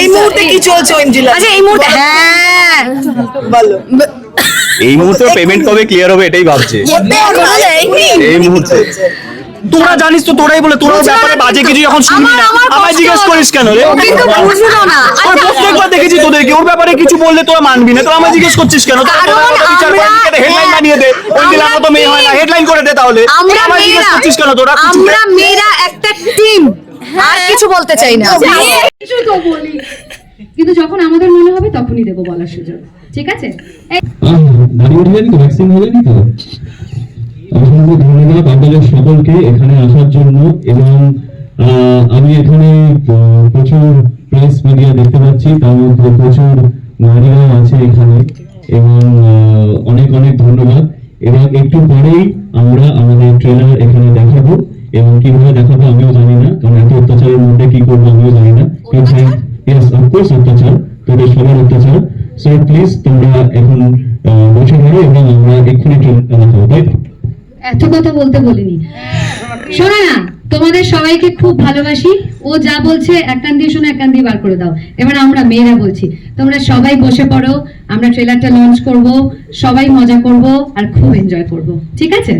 এই মুহূর্তে কি চলছে অঞ্জিলা আচ্ছা এই মুহূর্তে হ্যাঁ। বলো। এই মুহূর্তে পেমেন্ট কবে ক্লিয়ার হবে এটাই ভাবছে। এই মুহূর্তে তোরা জানিস তো তোরাই বলে তোরা ব্যাপারে বাজে কিছু যখন শুনবি না। আমায় জিজ্ঞেস করিস কেন রে? আচ্ছা, প্রত্যেকবার দেখেছি তোদেরকে। ওর ব্যাপারে কিছু বললে তোরা মানবি না। তোরা আমায় জিজ্ঞেস করছিস কেন? হেডলাইন বানিয়ে দে। ওই দিন আমার তো মেয়ে হয় না। হেডলাইন করে দে তাহলে। আমায় জিজ্ঞেস করছিস কেন? তোরা আমরা মেয়েরা একটা টিম আর কিছু বলতে চাই না। কিছু তো বলি কিন্তু যখন আমাদের মনে হবে তখনই দেবো বলার সুযোগ। ঠিক আছে? হয়ে অসংখ্য ধন্যবাদ আপনাদের সকলকে এখানে আসার জন্য এবং আহ, আমি এখানে আহ, প্রচুর প্রেস মিডিয়া দেখতে পাচ্ছি তার মধ্যে প্রচুর নারীরাও আছে এখানে এবং আহ, অনেক অনেক ধন্যবাদ। এবং একটু পরেই আমরা আমাদের ট্রেলার এখানে দেখাবো। এবং কীভাবে দেখাবো আমিও জানি না কারণ এত অত্যাচারের মধ্যে কি করব আমিও জানি না। ইয়েস অফকোর্স অত্যাচার? তোদের সবার অত্যাচার সো প্লিজ তোমরা এখন আহ, বসে ধরো এবং আমরা এক্ষুনি ট্রেন দেখাবো তাই তো? এত কথা বলতে বলিনি। শোনা না তোমাদের সবাইকে খুব ভালোবাসি। ও যা বলছে এক কান দিয়ে শুনে এক কান দিয়ে বার করে দাও। এবার আমরা মেয়েরা বলছি তোমরা সবাই বসে পড়ো আমরা ট্রেলারটা লঞ্চ করব সবাই মজা করব আর খুব এনজয় করব। ঠিক আছে?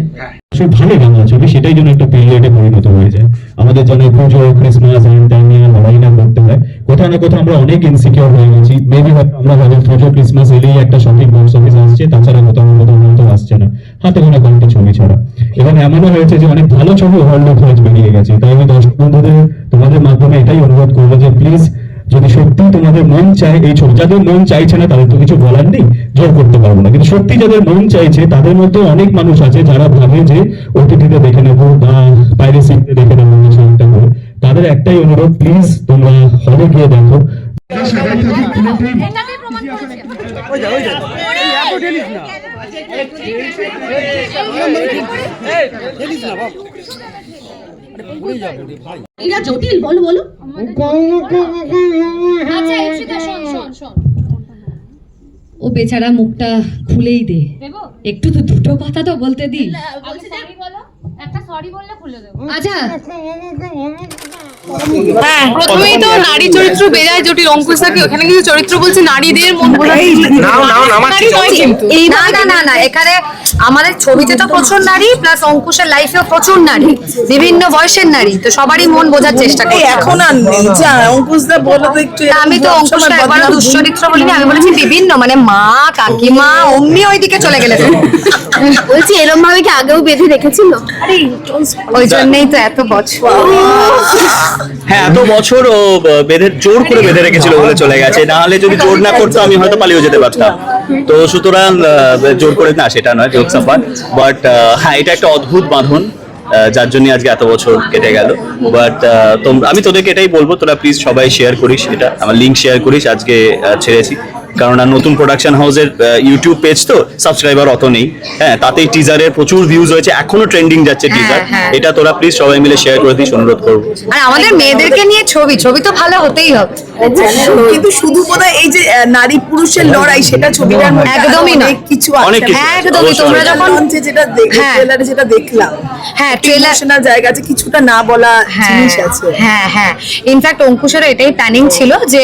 আসলে ভালো বাংলা ছবি সেটাই যেন একটা পিরিয়ডে পরিণত হয়ে যায়। আমাদের জন্য পুজো ক্রিসমাস নিয়ে লড়াই না করতে হয়। কোথাও না কোথাও আমরা অনেক ইনসিকিউর হয়ে গেছি। মেবি হয়তো আমরা ভাবি পুজো ক্রিসমাস এলেই একটা সঠিক বক্স অফিস আসছে তাছাড়া কোথাও কোথাও হয়তো আসছে না। হাতে গোনা কয়েকটা ছবি ছাড়া। এবং এমনও হয়েছে যে অনেক ভালো ছবি ওভারলোক হয়ে বেরিয়ে গেছে। তাই আমি দর্শক বন্ধুদের তোমাদের মাধ্যমে এটাই অনুরোধ করব যে প্লিজ যদি সত্যি তোমাদের মন চায় এই ছবি যাদের মন চাইছে না তাদের তো কিছু বলার নেই জোর করতে পারব না। কিন্তু সত্যি যাদের মন চাইছে তাদের মধ্যে অনেক মানুষ আছে যারা ভাবে যে ওটিটিতে দেখে নেব বা পাইরেসিতে দেখে নেব একটা করে তাদের একটাই অনুরোধ প্লিজ তোমরা হলে গিয়ে দেখো। এরা জটিল বলো বলো। ও বেচারা মুখটা খুলেই দে। একটু তো দুটো কথা তো বলতে দি। একটা সরি বললে খুলে দেবো। আচ্ছা। প্রথমেই তো নারী চরিত্র বেজায় জটিল অঙ্কুশাকে ওখানে কিছু চরিত্র বলছে নারীদের মন না না না এখানে আমাদের ছবিতে তো প্রচুর নারী প্লাস অঙ্কুশের লাইফেও প্রচুর নারী বিভিন্ন বয়সের নারী তো সবারই মন বোঝার চেষ্টা করি এখন আর নেই যা অঙ্কুশদা বলে তো একটু আমি তো অঙ্কুশকে একবারও দুশ্চরিত্র বলিনি আমি বলেছি বিভিন্ন মানে মা কাকিমা অমনি ওইদিকে চলে গেলে বলছি এরম ভাবে কি আগেও বেঁধে রেখেছিল? ওই জন্যই তো এত বছর। হ্যাঁ এত বছর ও বেঁধে জোর করে বেঁধে রেখেছিল বলে চলে গেছে। না হলে যদি জোর না করতো আমি হয়তো পালিয়ে যেতে পারতাম। তো সুতরাং জোর করে না, সেটা নয়, জোক সাপার। বাট হ্যাঁ এটা একটা অদ্ভুত বাঁধন যার জন্য আজকে এত বছর কেটে গেল। বাট আমি তোদেরকে এটাই বলব, তোরা প্লিজ সবাই শেয়ার করিস এটা, আমার লিঙ্ক শেয়ার করিস, আজকে ছেড়েছি। কারণ আর নতুন প্রোডাকশন হাউসের ইউটিউব পেজ তো সাবস্ক্রাইবার অত নেই। হ্যাঁ তাতেই টিজারের প্রচুর ভিউজ হয়েছে এখনও ট্রেন্ডিং যাচ্ছে টিজার হ্যাঁ। এটা তোরা প্লিজ সবাই মিলে শেয়ার করে দিস অনুরোধ করব। আর আমাদের মেয়েদেরকে নিয়ে ছবি ছবি তো ভালো হতেই হবে। কিন্তু শুধু বোধহয় এই যে নারী পুরুষের লড়াই সেটা ছবিটার মধ্যে একদমই। অনেক কিছু আছে। অনেক হ্যাঁ, একদমই। তোমরা যখন- লঞ্চে যেটা দেখ- হ্যাঁ। ট্রেলারে যেটা দেখলাম হ্যাঁ ট্রেলার ইমোশনাল জায়গা আছে কিছুটা না বলা জিনিস আছে। হ্যাঁ হ্যাঁ। ইনফ্যাক্ট অঙ্কুশের এটাই প্ল্যানিং ছিল যে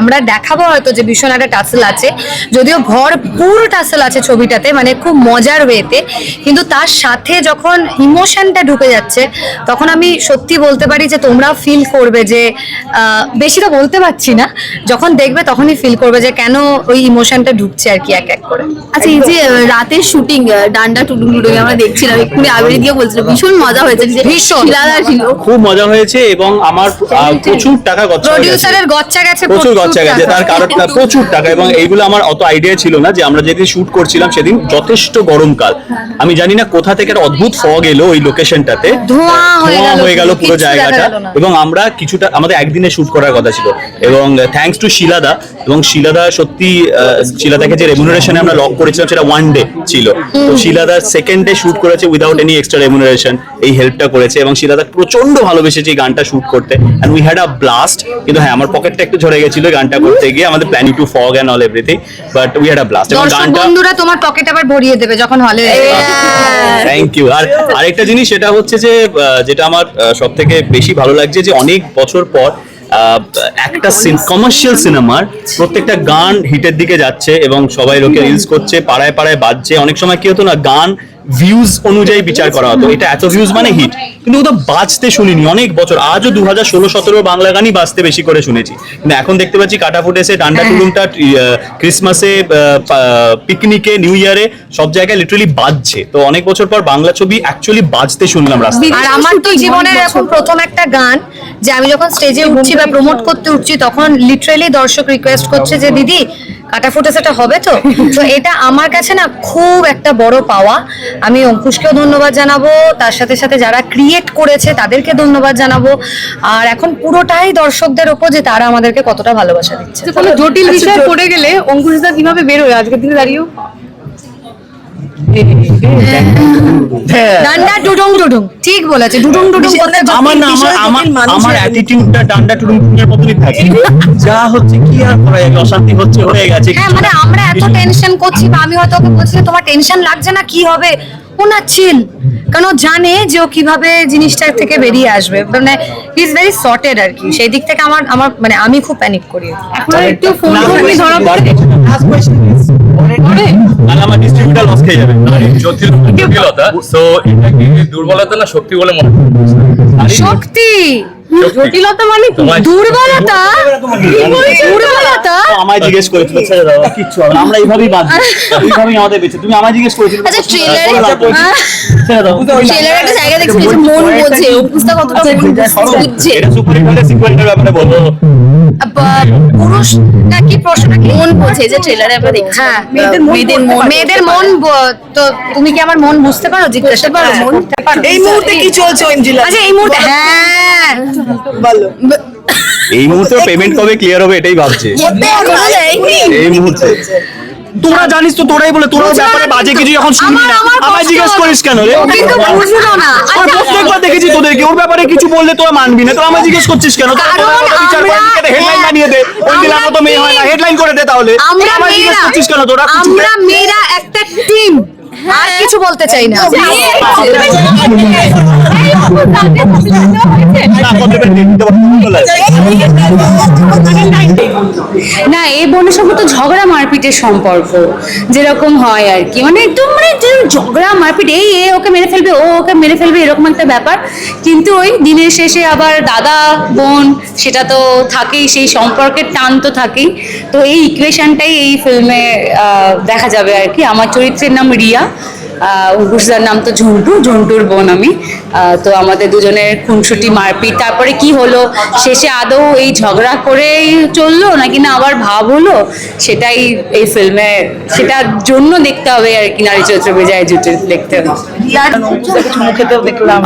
আমরা দেখাবো হয়তো যে ভীষণ একটা টাসেল আছে। যদিও ভরপুর টাসেল আছে ছবিটাতে মানে খুব মজার ওয়েতে কিন্তু তার সাথে যখন ইমোশনটা ঢুকে যাচ্ছে তখন আমি সত্যি বলতে পারি যে তোমরা ফিল করবে যে আহ, বেশি তো বলতে পারছি না যখন দেখবে তখনই ফিল করবে যে কেন ওই ইমোশনটা ঢুকছে আর কি এক এক করে। আচ্ছা এই যে রাতের শুটিং ডান্ডা টুডুং টুডুং আমরা দেখছিলাম এক্ষুনি আবির দিয়ে বলছিল ভীষণ মজা হয়েছে যে ভীষণ। খুব মজা হয়েছে এবং আমার প্রচুর। টাকা গচ্ছা গেছে। প্রডিউসারের গচ্চা গেছে প্রচুর গচ্ছা গেছে তার কারণ প্রচুর টাকা। এবং এইগুলো আমার অত আইডিয়া ছিল না যে আমরা যেদিন শুট করছিলাম সেদিন যথেষ্ট গরমকাল। আমি জানি না কোথা থেকে একটা অদ্ভুত ফগ এলো ওই লোকেশনটাতে ধোঁয়া হয়ে গেল পুরো, জায়গাটা। এবং আমরা কিছুটা আমাদের একদিনে শুট করার কথা ছিল। এবং থ্যাঙ্কস টু শিলাদা এবং শিলাদা সত্যি শিলাদাকে যে রেমুনারেশনে আমরা লক করেছিলাম সেটা ওয়ান ডে ছিল। তো শিলাদা সেকেন্ড ডে শুট করেছে উইদাউট এনি এক্সট্রা রেমুনারেশন এই হেল্পটা করেছে। এবং শিলাদা প্রচণ্ড ভালোবেসেছে এই গানটা শুট করতে। And we had a blast কিন্তু হ্যাঁ আমার পকেটটা একটু ঝরে গেছিল গানটা করতে গিয়ে। আমাদের planning to fog and all everything but we had a blast এবং দর্শক গানটা বন্ধুরা তোমার পকেট আবার ভরিয়ে দেবে যখন হলে থ্যাংক ইউ আর আরেকটা জিনিস সেটা হচ্ছে যে আহ, যেটা আমার সব থেকে বেশি ভালো লাগছে যে অনেক বছর পর আহ, একটা কমার্শিয়াল সিনেমার প্রত্যেকটা গান হিটের দিকে যাচ্ছে এবং সবাই লোকে রিলস করছে পাড়ায় পাড়ায় বাজছে। অনেক সময় কি হতো না গান ভিউজ অনুযায়ী বিচার করা হতো। এটা এত ভিউজ মানে হিট কিন্তু ওটা বাজতে শুনিনি। অনেক বছর। আজও দু হাজার ষোলো সতেরো বাংলা গানই বাজতে বেশি করে শুনেছি। কিন্তু এখন দেখতে পাচ্ছি কাটা ফুটেছে ডান্ডা টুডুমটা ক্রিসমাসে পিকনিকে নিউ ইয়ারে সব জায়গায় লিটারালি বাজছে। তো অনেক বছর পর বাংলা ছবি অ্যাকচুয়ালি বাজতে শুনলাম রাস্তায়। আর আমার তো জীবনের এখন প্রথম একটা গান যে আমি যখন স্টেজে উঠছি বা প্রমোট করতে উঠছি তখন লিটারেলি দর্শক রিকোয়েস্ট করছে যে দিদি কাটা ফুটে সেটা হবে তো? তো এটা আমার কাছে না খুব একটা বড় পাওয়া। আমি অঙ্কুশকেও ধন্যবাদ জানাব তার সাথে সাথে যারা ক্রিয়েট করেছে তাদেরকে ধন্যবাদ জানাব। আর এখন পুরোটাই দর্শকদের ওপর যে তারা আমাদেরকে কতটা ভালোবাসা দিচ্ছে। কোনো জটিল বিষয় পড়ে গেলে অঙ্কুশদা কীভাবে বেরোয়? আজকের দিনে দাঁড়িয়েও? ডান্ডা ডুডুং ডুডুং ঠিক বলেছে ডুডুং করতে আমার না আমার আমার আমার অ্যাটিটিউডটা ডান্ডা টুডুমের মতনই থাকে। যা হচ্ছে কি আর করা যাবে? অশান্তি হচ্ছে হয়ে গেছে। হ্যাঁ মানে আমরা এত টেনশন করছি বা আমি হয়তো ওকে বলছি তোমার টেনশন লাগছে না কি হবে? ও না চিল কারণ ও জানে যে ও কীভাবে জিনিসটা থেকে বেরিয়ে আসবে। মানে ইজ ভেরি সর্টেড আর কি। সেই দিক থেকে আমার আমার মানে আমি খুব প্যানিক করি। এখন একটু ফোন ধরা পড়ে। আর আমার ডিস্ট্রিবিউটার লস খেয়ে যাবে। জটিল জটিলতা। তো এটা কি দুর্বলতা না শক্তি বলে মনে শক্তি? জটিলতা মানে দুর্বলতা? দুর্বলতা? আমায় জিজ্ঞেস করেছিল ছেড়ে দাও কিচ্ছু হবে না, আমরা এইভাবেই বাদ এইভাবেই আমাদের বেঁচে। তুমি আমায় জিজ্ঞেস করেছিলে আচ্ছা ট্রেলারে ছেড়ে দাও। ট্রেলারে একটা জায়গা দেখছিল মন বোঝে অঙ্কুশদা কতটা বুঝছে। এটা সুপার ব্যাপারে বলব পুরুষ নাকি প্রশ্নটা মন বোঝে যে ট্রেলারে আমরা দেখছি হ্যাঁ মেয়েদের মন মেয়েদের মন তো তুমি কি আমার মন বুঝতে পারো? জিজ্ঞাসা পারো মন এই মুহূর্তে কি চলছে অঞ্জিলা আচ্ছা এই মুহূর্তে হ্যাঁ। বলো। এই মুহূর্তে পেমেন্ট কবে ক্লিয়ার হবে এটাই ভাবছে। এই মুহূর্তে তোরা জানিস তো তোরাই বলে তোরা ব্যাপারে বাজে কিছু যখন শুনবি না আমায় জিজ্ঞেস করিস কেন রে আর প্রত্যেকবার দেখেছি তোদেরকে ওর ব্যাপারে কিছু বললে তোরা মানবি না তোরা আমায় জিজ্ঞেস করছিস কেন হেডলাইন বানিয়ে দে ওই দিন আমরা তো মেয়ে হয় না হেডলাইন করে দে তাহলে আমরা আমায় জিজ্ঞেস করছিস কেন তোরা কিছু আমরা মেয়েরা একটা টিম আর কিছু বলতে চাই না না, এই বোনের সঙ্গে তো ঝগড়া মারপিটের সম্পর্ক, যেরকম হয় আর কি। মানে একদম মানে ঝগড়া মারপিট, এই, এ, ওকে মেরে ফেলবে, ও ওকে মেরে ফেলবে, এরকম একটা ব্যাপার। কিন্তু ওই দিনের শেষে আবার দাদা, বোন, সেটা তো থাকেই, সেই সম্পর্কের টান তো থাকেই। তো এই ইকুয়েশনটাই এই ফিল্মে দেখা যাবে আর কি। আমার চরিত্রের নাম রিয়া। ঘুষদার নাম তো ঝন্টু ঝন্টুর বোন আমি। তো আমাদের দুজনের খুনসুটি মারপিট তারপরে কি হলো? শেষে আদৌ এই ঝগড়া করেই চলল নাকি না আবার ভাব হলো? সেটাই এই ফিল্মে সেটার জন্য দেখতে হবে আর কি নারী চরিত্র বেজায় জুটে দেখতে হবে।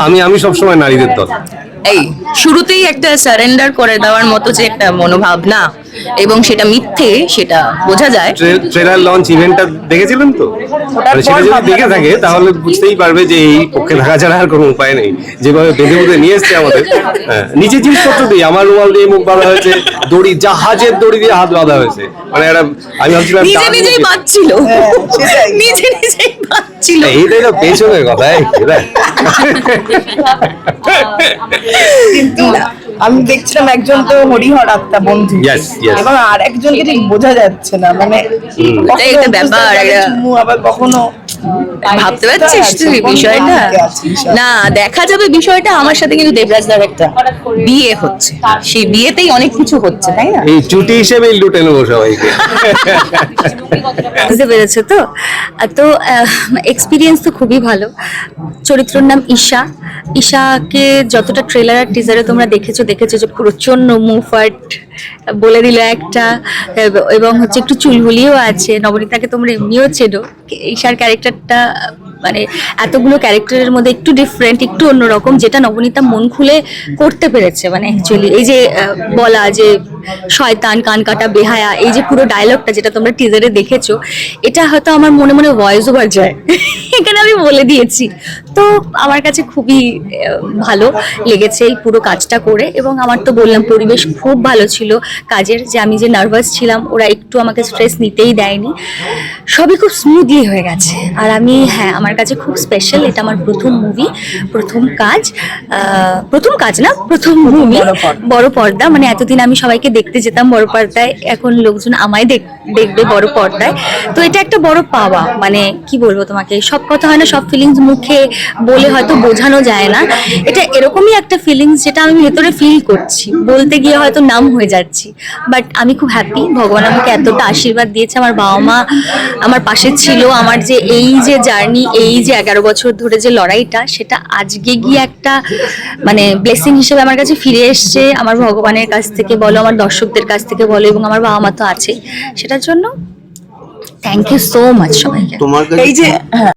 আমি আমি সবসময় নারীদের দল। এই শুরুতেই একটা সারেন্ডার করে দেওয়ার মতো যে একটা মনোভাবনা এবং সেটা মিথ্যে সেটা বোঝা যায়। ট্রেলার লঞ্চ ইভেন্টটা দেখেছিলেন তো? মানে সেটা যদি দেখে থাকে তাহলে বুঝতেই পারবে যে এই পক্ষে থাকা ছাড়া আর কোনো উপায় নেই। যেভাবে বেঁধে বেঁধে নিয়ে এসছে আমাদের। হ্যাঁ, নিচের জিনিসপত্র দিয়ে আমার রুমাল দিয়ে মুখ বাঁধা হয়েছে দড়ি জাহাজের দড়ি দিয়ে হাত বাঁধা হয়েছে। মানে একটা আমি ভাবছিলাম নিজে নিজেই বাঁচছিল সেটাই। নিজে নিজেই বাঁচছিল এইটাই তো পেছনের কথা। কিন্তু আমি দেখছিলাম একজন তো হরিহর আত্মা বন্ধু. এবং আর একজনকে ঠিক বোঝা যাচ্ছে না মানে ব্যাপার, আবার কখনো ভাবতে পারছিস তুই? বিষয়টা না দেখা যাবে বিষয়টা আমার সাথে কিন্তু দেবরাজদার একটা বিয়ে হচ্ছে। সেই বিয়েতেই অনেক কিছু হচ্ছে তাই না? এই চুটি হিসেবে লুটে নেব সবাইকে বুঝতে পেরেছ তো? আহ, তো এক্সপিরিয়েন্স তো খুবই ভালো। চরিত্রের নাম ঈশা। ঈশাকে যতটা ট্রেলার আর টিজারে তোমরা দেখেছ দেখেছ যে প্রচণ্ড মুফার্ট বলে দিল একটা এবং হচ্ছে একটু চুলবুলিও আছে। নবনীতাকে তোমরা এমনিও চেনো। ঈশার ক্যারেক্টারটা মানে এতগুলো ক্যারেক্টারের মধ্যে একটু ডিফারেন্ট একটু অন্যরকম, যেটা নবনীতা মন খুলে করতে পেরেছে মানে অ্যাকচুয়ালি এই যে বলা যে শয়তান কান কাটা বেহায়া এই যে পুরো ডায়লগটা যেটা তোমরা টিজারে দেখেছ এটা হয়তো আমার মনে মনে ভয়েস ওভার যায়। এখানে আমি বলে দিয়েছি। তো আমার কাছে খুবই ভালো লেগেছে এই পুরো কাজটা করে এবং আমার তো বললাম পরিবেশ খুব ভালো ছিল কাজের যে আমি যে নার্ভাস ছিলাম ওরা একটু আমাকে স্ট্রেস নিতেই দেয়নি। সবই খুব স্মুথলি হয়ে গেছে। আর আমি হ্যাঁ আমার কাছে খুব স্পেশাল এটা আমার প্রথম মুভি প্রথম কাজ প্রথম কাজ না প্রথম মুভি বড় পর্দা। মানে এতদিন আমি সবাইকে দেখতে যেতাম বড় পর্দায়, এখন লোকজন আমায় দেখ- দেখবে বড় পর্দায়। তো এটা একটা বড় পাওয়া মানে কি বলব তোমাকে, সব কথা হয় না, সব ফিলিংস মুখে বলে হয়তো বোঝানো যায় না। এটা এরকমই একটা ফিলিংস যেটা আমি ভেতরে ফিল করছি, বলতে গিয়ে হয়তো নাম হয়ে যাচ্ছি। বাট আমি খুব হ্যাপি ভগবান আমাকে এতটা আশীর্বাদ দিয়েছে, আমার বাবা মা আমার পাশে ছিল, আমার যে এই যে জার্নি এই যে এগারো বছর ধরে যে লড়াইটা, সেটা আজকে গিয়ে একটা মানে ব্লেসিং হিসেবে আমার কাছে ফিরে এসছে। আমার ভগবানের কাছ থেকে বলো, আমার দর্শকদের কাছ থেকে বলো এবং আমার বাবা মা তো আছে সেটার জন্য থ্যাংক ইউ সো মাচ সবাইকে। তোমার এই যে হ্যাঁ।